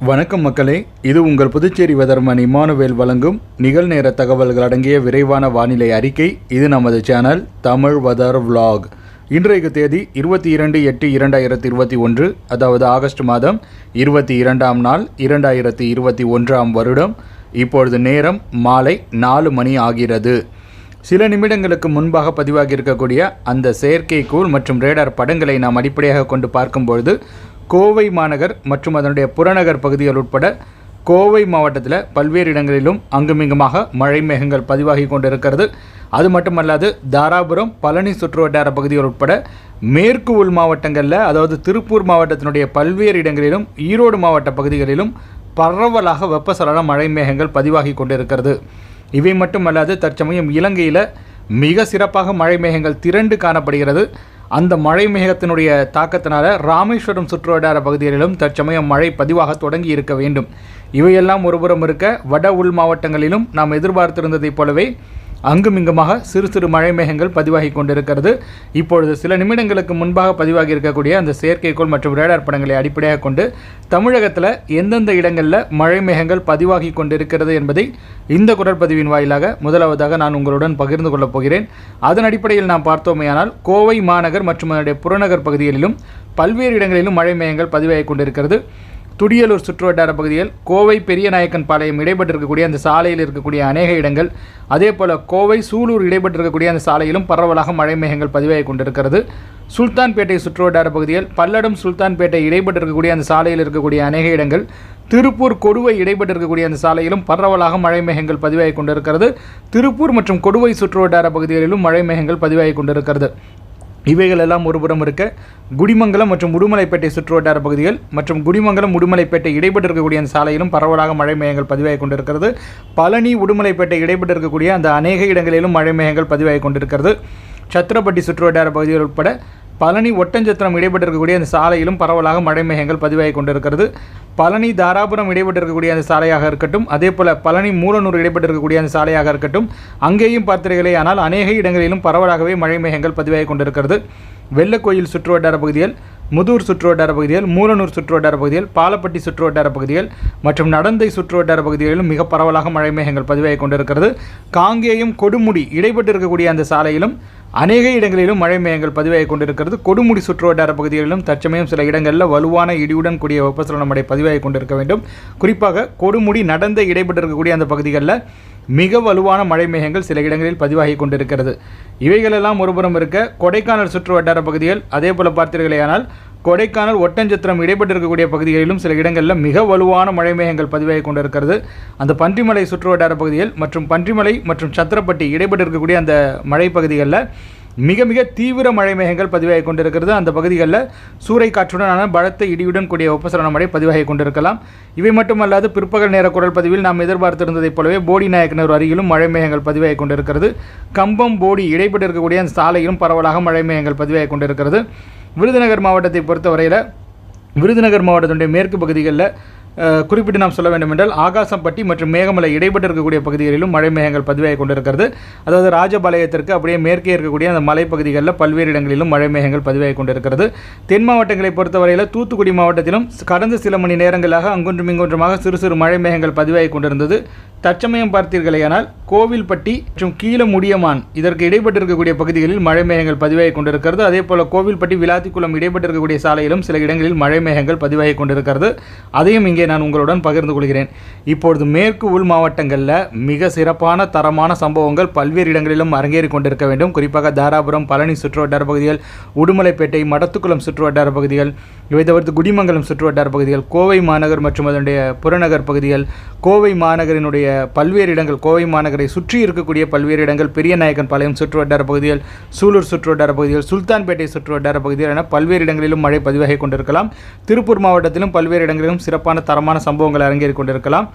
வணக்கம் மக்களே இது உங்கள் புதுச்சேரி வெதர்மன் இமானுவேல் வழங்கும் நிகழ்நேர தகவல்கள் அடங்கிய விரைவான வானிலை அறிக்கை. இது நமது சேனல் தமிழ் வதர் vlog. இன்றைக்கு தேதி இருபத்தி இரண்டு எட்டு இரண்டாயிரத்தி இருபத்தி ஒன்று அதாவது ஆகஸ்ட் மாதம் இருபத்தி இரண்டாம் நாள் இரண்டாயிரத்தி இருபத்தி ஒன்றாம் வருடம். இப்பொழுது நேரம் மாலை நாலு மணி ஆகிறது. சில நிமிடங்களுக்கு முன்பாக பதிவாகி இருக்கக்கூடிய அந்த செயற்கைக்கோள் மற்றும் ரேடார் படங்களை நாம் அடிப்படையாக கொண்டு பார்க்கும்பொழுது கோவை மாநகர் மற்றும் அதனுடைய புறநகர் பகுதிகள் உட்பட கோவை மாவட்டத்தில் பல்வேறு இடங்களிலும் அங்குமிங்குமாக மழை மேகங்கள் பதிவாகி கொண்டிருக்கிறது. அது மட்டுமல்லாது தாராபுரம் பழனி சுற்றுவட்டார பகுதிகள் உட்பட மேற்கு உள் மாவட்டங்களில் அதாவது திருப்பூர் மாவட்டத்தினுடைய பல்வேறு இடங்களிலும் ஈரோடு மாவட்ட பகுதிகளிலும் பரவலாக வெப்பசலன மழை மேகங்கள் பதிவாகி கொண்டிருக்கிறது. இவை மட்டுமல்லாது தற்சமயம் இலங்கையில் மிக சிறப்பாக மழை மேகங்கள் திரண்டு காணப்படுகிறது. அந்த மழை மேகத்தினுடைய தாக்கத்தினால ராமேஸ்வரம் சுற்றுவட்டார பகுதிகளிலும் தற்சமயம் மழை பதிவாக தொடங்கி இருக்க வேண்டும். இவையெல்லாம் ஒருபுறம் இருக்க வட உள் மாவட்டங்களிலும் நாம் எதிர்பார்த்திருந்ததைப் போலவே அங்குமிங்குமாக சிறு சிறு மழை மேகங்கள் பதிவாகி கொண்டிருக்கிறது இப்பொழுது சில நிமிடங்களுக்கு முன்பாக பதிவாகி இருக்கக்கூடிய அந்த செயற்கைக்கோள் மற்றும் ரேடார் படங்களை அடிப்படையாக கொண்டு தமிழகத்தில் எந்தெந்த இடங்களில் மழை மேகங்கள் பதிவாகி கொண்டிருக்கிறது என்பதை இந்த குரற்பதிவின் வாயிலாக முதலாவதாக நான் உங்களுடன் பகிர்ந்து கொள்ளப் போகிறேன். அதன் அடிப்படையில் நாம் பார்த்தோமேயானால் கோவை மாநகர் மற்றும் அதனுடைய புறநகர் பகுதிகளிலும் பல்வேறு இடங்களிலும் மழை மேகங்கள் பதிவாகி கொண்டிருக்கிறது துடியலூர் சுற்றுவட்டார பகுதியில் கோவை பெரியநாயக்கன் பாளையம் இடைப்பட்டிருக்கக்கூடிய அந்த சாலையில் இருக்கக்கூடிய அநேக இடங்கள் அதே போல் கோவை சூலூர் இடைப்பட்டிருக்கக்கூடிய அந்த சாலையிலும் பரவலாக மழை மேகங்கள் பதிவாகி கொண்டிருக்கிறது. சுல்தான்பேட்டை சுற்றுவட்டார பகுதியில் பல்லடம் சுல்தான்பேட்டை இடைப்பட்டிருக்கக்கூடிய அந்த சாலையில் இருக்கக்கூடிய அநேக இடங்கள் திருப்பூர் கொடுவை இடைப்பட்டிருக்கக்கூடிய அந்த சாலையிலும் பரவலாக மழை மேகங்கள் பதிவாகி கொண்டிருக்கிறது. திருப்பூர் மற்றும் கொடுவை சுற்றுவட்டார பகுதிகளிலும் மழை மேகங்கள் பதிவாகி கொண்டிருக்கிறது. இவைகள் எல்லாம் ஒருபுறம் இருக்க குடிமங்கலம் மற்றும் உடுமலைப்பேட்டை சுற்றுவட்டார பகுதிகள் மற்றும் குடிமங்கலம் உடுமலைப்பேட்டை இடைப்பட்டு இருக்கக்கூடிய அந்த சாலையிலும் பரவலாக மழை மேகங்கள் பதிவாகி கொண்டிருக்கிறது. பழனி உடுமலைப்பேட்டை இடைப்பட்டு இருக்கக்கூடிய அந்த அநேக இடங்களிலும் மழை மேகங்கள் பதிவாகி கொண்டிருக்கிறது. சத்திரப்பட்டி சுற்றுவட்டார பகுதிகள் உட்பட பழனி ஒட்டஞ்சத்திரம் இடைப்பட்டிருக்கக்கூடிய அந்த சாலையிலும் பரவலாக மழை மேகங்கள் பதிவாகி கொண்டிருக்கிறது. பழனி தாராபுரம் இடைப்பட்டிருக்கக்கூடிய அந்த சாலையாக இருக்கட்டும் அதே போல் பழனி மூலனூர் இடைப்பட்டிருக்கக்கூடிய அந்த சாலையாக இருக்கட்டும் அங்கேயும் பார்த்தீர்களே ஆனால் அநேக இடங்களிலும் பரவலாகவே மழை மேகங்கள் பதிவாகி கொண்டிருக்கிறது. வெள்ளக்கோயில் சுற்றுவட்டார பகுதிகள் முதூர் சுற்றுவட்டார பகுதிகள் மூலனூர் சுற்றுவட்டார பகுதிகள் பாலப்பட்டி சுற்றுவட்டார பகுதிகள் மற்றும் நடந்தை சுற்றுவட்டார பகுதிகளிலும் மிக பரவலாக மழை மேகங்கள் பதிவாகி கொண்டிருக்கிறது. காங்கேயம் கொடுமுடி இடைப்பட்டு இருக்கக்கூடிய அந்த சாலையிலும் அநேக இடங்களிலும் மழை மேகங்கள் பதிவாகி கொண்டிருக்கிறது. கொடுமுடி சுற்றுவட்டார பகுதிகளிலும் தற்சமயம் சில இடங்களில் வலுவான இடியுடன் கூடிய வெப்பசலன மழை பதிவாகி கொண்டிருக்க வேண்டும். குறிப்பாக கொடுமுடி நடந்த இடைபெற்றிருக்கக்கூடிய அந்த பகுதிகளில் மிக வலுவான மழை மேகங்கள் சில இடங்களில் பதிவாகி கொண்டிருக்கிறது. இவைகளெல்லாம் ஒருபுறம் இருக்க கொடைக்கானல் சுற்று வட்டார பகுதிகள் அதே போல் பார்த்தீர்களேயானால் கொடைக்கானல் ஒட்டஞ்சத்திரம் இடைப்பட்டிருக்கக்கூடிய பகுதிகளிலும் சில இடங்களில் மிக வலுவான மழை மேகங்கள் பதிவாகி கொண்டிருக்கிறது. அந்த பன்றிமலை சுற்றுவட்டார பகுதிகள் மற்றும் பன்றிமலை மற்றும் சத்திரப்பட்டி இடைப்பட்டிருக்கக்கூடிய அந்த மழை பகுதிகளில் மிக மிக தீவிர மழை மேகங்கள் பதிவாகி கொண்டிருக்கிறது. அந்த பகுதிகளில் சூறை காற்றுடனான பலத்த இடியுடன் கூடிய உபசரண மழை பதிவாகி கொண்டிருக்கலாம். இவை மட்டுமல்லாது பிற்பகல் நேர குரல் பதிவில் நாம் எதிர்பார்த்திருந்ததைப் போலவே போடி நாயக்கனூர் அருகிலும் மழை மேகங்கள் பதிவாகி கொண்டிருக்கிறது. கம்பம் போடி இடைப்பட்டு இருக்கக்கூடிய அந்த சாலையிலும் பரவலாக மழை மேகங்கள் பதிவாகி கொண்டிருக்கிறது. விருதுநகர் மாவட்டத்தை பொறுத்தவரையில் விருதுநகர் மாவட்டத்தினுடைய மேற்கு பகுதிகளில் குறிப்பிட்டு நாம் சொல்ல வேண்டும் என்றால் ஆகாசம்பட்டி மற்றும் மேகமலை இடைப்பட்டு இருக்கக்கூடிய பகுதிகளிலும் மழை மேகங்கள் பதிவாகி கொண்டிருக்கிறது. அதாவது ராஜபாளையத்திற்கு அப்படியே மேற்கே இருக்கக்கூடிய அந்த மலைப்பகுதிகளில் பல்வேறு இடங்களிலும் மழை மேகங்கள் பதிவாகி கொண்டிருக்கிறது. தென் மாவட்டங்களை பொறுத்தவரையில் தூத்துக்குடி மாவட்டத்திலும் கடந்த சில மணி நேரங்களாக அங்கொன்றும் இங்கொன்றுமாக சிறு சிறு மழை மேகங்கள் பதிவாகி கொண்டிருந்தது. தற்சமயம் பார்த்தீர்களேயானால் கோவில்பட்டி மற்றும் கீழமுடியமான் இதற்கு இடைப்பட்டு இருக்கக்கூடிய பகுதிகளில் மழை மேகங்கள் பதிவாகி கொண்டிருக்கிறது. அதே போல் கோவில்பட்டி விளாத்திக்குளம் இடைப்பட்டு இருக்கக்கூடிய சாலையிலும் சில இடங்களில் மழை மேகங்கள் பதிவாகி கொண்டிருக்கிறது. அதையும் இங்கே நான் உங்களுடன் பகிர்ந்து கொள்கிறேன். இப்பொழுது மேற்கு உள் மாவட்டங்களில் மிக சிறப்பான தரமான சம்பவங்கள் பல்வேறு இடங்களிலும் அரங்கேறி கொண்டிருக்க வேண்டும். குறிப்பாக தாராபுரம் பழனி சுற்றுவட்டார பகுதிகள் உடுமலைப்பேட்டை மடத்துக்குளம் சுற்றுவட்டார பகுதிகள் இவை தவிர்த்து குடிமங்கலம் சுற்றுவட்டார பகுதிகள் கோவை மாநகர் மற்றும் அதனுடைய புறநகர் பகுதிகள் கோவை மாநகரினுடைய பல்வேறு இடங்கள் கோவை மாநகரை சுற்றி இருக்கக்கூடிய பல்வேறு இடங்கள் பெரியநாயக்கன் பாளையம் சுற்றுவட்டார பகுதிகள் சூலூர் சுற்றுவட்டார பகுதிகள் சுல்தான்பேட்டை சுற்றுவட்டார பகுதிகள் என பல்வேறு இடங்களிலும் மழை பதிவாகி கொண்டிருக்கலாம். திருப்பூர் மாவட்டத்திலும் பல்வேறு இடங்களிலும் சிறப்பான தரமான சம்பவங்கள் அரங்கேறி கொண்டிருக்கலாம்.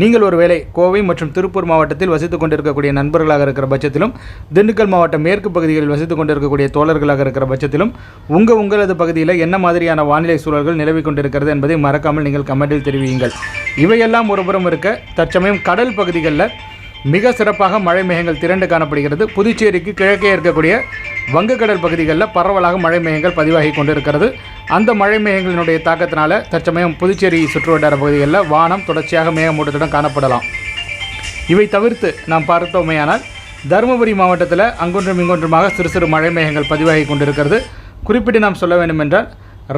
நீங்கள் ஒருவேளை கோவை மற்றும் திருப்பூர் மாவட்டத்தில் வசித்துக் கொண்டிருக்கக்கூடிய நண்பர்களாக இருக்கிற பட்சத்திலும் திண்டுக்கல் மாவட்ட மேற்கு பகுதிகளில் வசித்துக் கொண்டிருக்கக்கூடிய தோழர்களாக இருக்கிற பட்சத்திலும் உங்கள் உங்களது பகுதியில் என்ன மாதிரியான வானிலை சூழல்கள் நிலவி கொண்டிருக்கிறது என்பதை மறக்காமல் நீங்கள் கமெண்டில் தெரிவியுங்கள். இவையெல்லாம் ஒருபுறம் இருக்க தற்சமயம் கடல் பகுதிகளில் மிக சிறப்பாக மழை மேகங்கள் திரண்டு காணப்படுகிறது. புதுச்சேரிக்கு கிழக்கே இருக்கக்கூடிய வங்கக்கடல் பகுதிகளில் பரவலாக மழை மேகங்கள் பதிவாகி கொண்டிருக்கிறது. அந்த மழை மேகங்களினுடைய தாக்கத்தினால தற்சமயம் புதுச்சேரி சுற்றுவட்டார பகுதிகளில் வானம் தொடர்ச்சியாக மேகமூட்டத்துடன் காணப்படலாம். இவை தவிர்த்து நாம் பார்த்தோமேயானால் தருமபுரி மாவட்டத்தில் அங்கொன்றும் இங்கொன்றுமாக சிறு சிறு மழை மேகங்கள் பதிவாகி கொண்டிருக்கிறது. குறிப்பிட்டு நாம் சொல்ல வேண்டுமென்றால்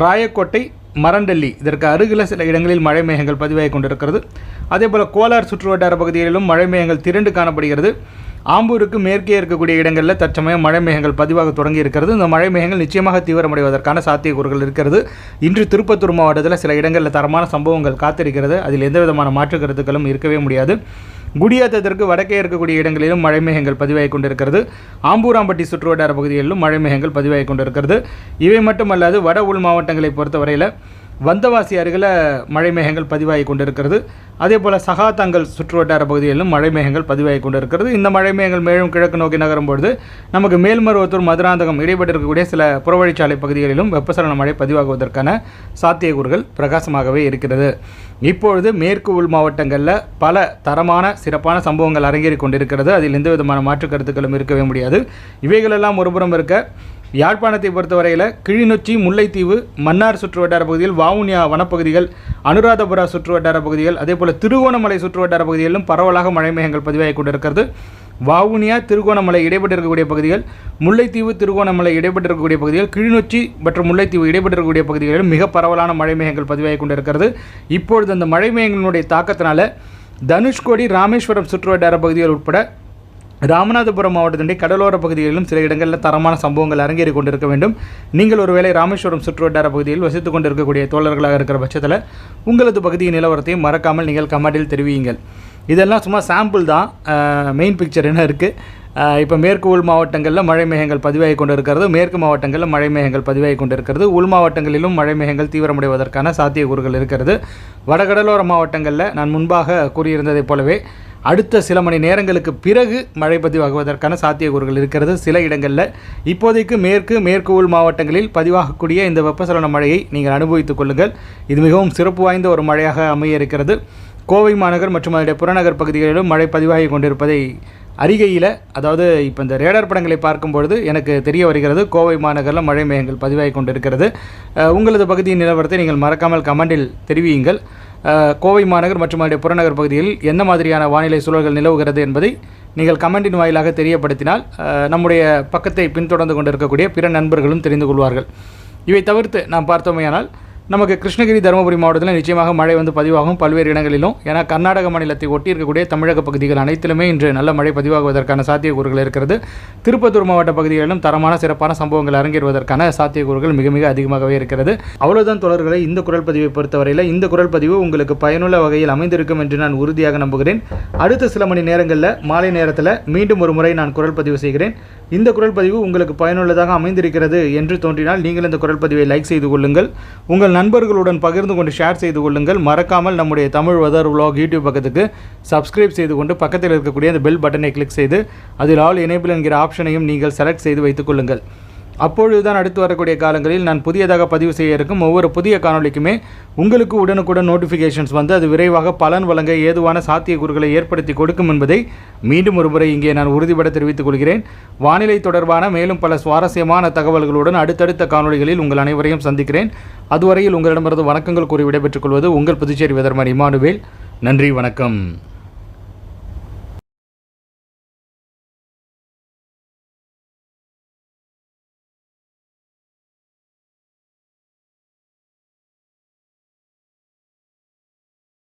ராயக்கோட்டை மரண்டல்லி இதற்கு அருகில் சில இடங்களில் மழை மேகங்கள் பதிவாகி கொண்டிருக்கிறது. அதேபோல் கோலார் சுற்றுவட்டார பகுதிகளிலும் மழை மேகங்கள் திரண்டு காணப்படுகிறது. ஆம்பூருக்கு மேற்கே இருக்கக்கூடிய இடங்களில் தற்சமயம் மழை மேகங்கள் பதிவாக தொடங்கி இருக்கிறது. இந்த மழை மேகங்கள் நிச்சயமாக தீவிரமடைவதற்கான சாத்தியக்கூறுகள் இருக்கிறது இன்று திருப்பத்தூர் மாவட்டத்தில் சில இடங்களில் தரமான சம்பவங்கள் காத்திருக்கிறது. அதில் எந்த விதமான மாற்று கருத்துக்களும் இருக்கவே முடியாது. குடியாத்தத்திற்கு வடக்கே இருக்கக்கூடிய இடங்களிலும் மழை மேகங்கள் பதிவாகி கொண்டிருக்கிறது. ஆம்பூராம்பட்டி சுற்றுவட்டார பகுதிகளிலும் மழை மேகங்கள் பதிவாகி கொண்டிருக்கிறது. இவை மட்டுமல்லாது வட உள் மாவட்டங்களை பொறுத்தவரையில் வந்தவாசி அருகில் மழை மேகங்கள் பதிவாகி கொண்டிருக்கிறது. அதே போல் சகாத்தாங்கல் சுற்றுவட்டார பகுதிகளிலும் மழை மேகங்கள் பதிவாகி கொண்டிருக்கிறது. இந்த மழை மேகங்கள் மேலும் கிழக்கு நோக்கி நகரும் பொழுது நமக்கு மேல்மருவத்தூர் மதுராந்தகம் இடைப்பட்டிருக்கக்கூடிய சில புறவழிச்சாலை பகுதிகளிலும் வெப்பசலன மழை பதிவாகுவதற்கான சாத்தியக்கூறுகள் பிரகாசமாகவே இருக்கிறது. இப்பொழுது மேற்கு உள் மாவட்டங்களில் பல தரமான சிறப்பான சம்பவங்கள் அரங்கேறி கொண்டிருக்கிறது. அதில் எந்த விதமான மாற்று கருத்துக்களும் இருக்கவே முடியாது. இவைகளெல்லாம் ஒருபுறம் இருக்க யாழ்ப்பாணத்தை பொறுத்தவரையில் கிளிநொச்சி முல்லைத்தீவு மன்னார் சுற்றுவட்டார பகுதிகள் வாவுனியா வனப்பகுதிகள் அனுராதபுரா சுற்றுவட்டார பகுதிகள் அதேபோல் திருகோணமலை சுற்றுவட்டார பகுதிகளிலும் பரவலாக மழை மேகங்கள் பதிவாகி கொண்டிருக்கிறது. வாவுனியா திருகோணமலை இடைப்பட்டு இருக்கக்கூடிய பகுதிகள் முல்லைத்தீவு திருகோணமலை இடைப்பட்டு இருக்கக்கூடிய பகுதிகள் கிளிநொச்சி மற்றும் முல்லைத்தீவு இடைப்பட்டு இருக்கக்கூடிய பகுதிகளிலும் மிக பரவலான மழை மேகங்கள் பதிவாகி கொண்டிருக்கிறது. இப்பொழுது அந்த மழை மேகங்களுடைய தாக்கத்தினால தனுஷ்கோடி ராமேஸ்வரம் சுற்றுவட்டார பகுதிகள் உட்பட ராமநாதபுரம் மாவட்டத்தினுடைய கடலோர பகுதிகளிலும் சில இடங்களில் தரமான சம்பவங்கள் அரங்கேறி கொண்டிருக்க வேண்டும். நீங்கள் ஒருவேளை ராமேஸ்வரம் சுற்றுவட்டார பகுதியில் வசித்துக் கொண்டிருக்கக்கூடிய தோழர்களாக இருக்கிற பட்சத்தில் உங்களது பகுதியின் நிலவரத்தையும் மறக்காமல் நீங்கள் கமெண்டில் தெரிவியுங்கள். இதெல்லாம் சும்மா சாம்பிள் தான். மெயின் பிக்சர் என்ன இருக்குது இப்போ மேற்கு உள் மாவட்டங்களில் மழை மேகங்கள் பதிவாகி கொண்டிருக்கிறது. மேற்கு மாவட்டங்களில் மழை மேகங்கள் பதிவாகி கொண்டிருக்கிறது. உள் மாவட்டங்களிலும் மழை மேகங்கள் தீவிரமடைவதற்கான சாத்தியக்கூறுகள் இருக்கிறது. வடகடலோர மாவட்டங்களில் நான் முன்பாக கூறியிருந்ததைப் போலவே அடுத்த சில மணி நேரங்களுக்கு பிறகு மழை பதிவாகுவதற்கான சாத்தியக்கூறுகள் இருக்கிறது. சில இடங்களில் இப்போதைக்கு மேற்கு மேற்கு உள் மாவட்டங்களில் பதிவாகக்கூடிய இந்த வெப்பசலன மழையை நீங்கள் அனுபவித்துக் கொள்ளுங்கள். இது மிகவும் சிறப்பு வாய்ந்த ஒரு மழையாக அமைய இருக்கிறது. கோவை மாநகர் மற்றும் அதனுடைய புறநகர் பகுதிகளிலும் மழை பதிவாகி கொண்டிருப்பதை அருகையில் அதாவது இப்போ இந்த ரேடார் படங்களை பார்க்கும்பொழுது எனக்கு தெரிய வருகிறது. கோவை மாநகரில் மழை மேகங்கள் பதிவாகி கொண்டிருக்கிறது. உங்களது பகுதியின் நிலவரத்தை நீங்கள் மறக்காமல் கமெண்டில் தெரிவியுங்கள். கோவை மாநகர் மற்றும் அதனுடைய புறநகர் பகுதியில் என்ன மாதிரியான வானிலை சூழல்கள் நிலவுகிறது என்பதை நீங்கள் கமெண்டின் வாயிலாக தெரியப்படுத்தினால் நம்முடைய பக்கத்தை பின்தொடர்ந்து கொண்டிருக்கக்கூடிய பிற நண்பர்களும் தெரிந்து கொள்வார்கள். இவை தவிர்த்து நாம் பார்த்தோமேயானால் நமக்கு கிருஷ்ணகிரி தருமபுரி மாவட்டத்தில் நிச்சயமாக மழை வந்து பதிவாகும் பல்வேறு இடங்களிலும். ஏன்னா கர்நாடக மாநிலத்தை ஒட்டி இருக்கக்கூடிய தமிழக பகுதிகள் அனைத்திலுமே இன்று நல்ல மழை பதிவாகுவதற்கான சாத்தியக்கூறுகள் இருக்கிறது. திருப்பத்தூர் மாவட்ட பகுதிகளிலும் தரமான சிறப்பான சம்பவங்கள் அரங்கேறுவதற்கான சாத்தியக்கூறுகள் மிக மிக அதிகமாகவே இருக்கிறது. அவ்வளவுதான் தொடர்களை இந்த குரல் பதிவை பொறுத்தவரையில் இந்த குரல் பதிவு உங்களுக்கு பயனுள்ள வகையில் அமைந்திருக்கும் என்று நான் உறுதியாக நம்புகிறேன். அடுத்த சில மணி நேரங்களில் மாலை நேரத்தில் மீண்டும் ஒரு முறை நான் குரல் பதிவு செய்கிறேன். இந்த குரல் பதிவு உங்களுக்கு பயனுள்ளதாக அமைந்திருக்கிறது என்று தோன்றினால் நீங்கள் இந்த குரல் பதிவை லைக் செய்து கொள்ளுங்கள். உங்கள் நண்பர்களுடன் பகிர்ந்து கொண்டு ஷேர் செய்து கொள்ளுங்கள். மறக்காமல் நம்முடைய தமிழ் வெதர் விலாக் யூடியூப் பக்கத்துக்கு சப்ஸ்கிரைப் செய்து கொண்டு பக்கத்தில் இருக்கக்கூடிய அந்த பெல் பட்டனை கிளிக் செய்து அதில் ஆல் எனேபிள் என்கிற ஆப்ஷனையும் நீங்கள் செலக்ட் செய்து வைத்துக் கொள்ளுங்கள். அப்பொழுதுதான் அடுத்து வரக்கூடிய காலங்களில் நான் புதியதாக பதிவு செய்ய இருக்கும் ஒவ்வொரு புதிய காணொளிக்குமே உங்களுக்கு உடனுக்குடன் நோட்டிஃபிகேஷன்ஸ் வந்து அது விரைவாக பலன் வழங்க ஏதுவான சாத்தியக்கூறுகளை ஏற்படுத்தி கொடுக்கும் என்பதை மீண்டும் ஒருமுறை இங்கே நான் உறுதிபட தெரிவித்துக் கொள்கிறேன். வானிலை தொடர்பான மேலும் பல சுவாரஸ்யமான தகவல்களுடன் அடுத்தடுத்த காணொளிகளில் உங்கள் அனைவரையும் சந்திக்கிறேன். அதுவரையில் உங்களிடமிருந்து வணக்கங்கள் கூறி விடைபெற்றுக் கொள்வது உங்கள் புதுச்சேரி வெதர்மன் இமானுவேல். நன்றி வணக்கம்.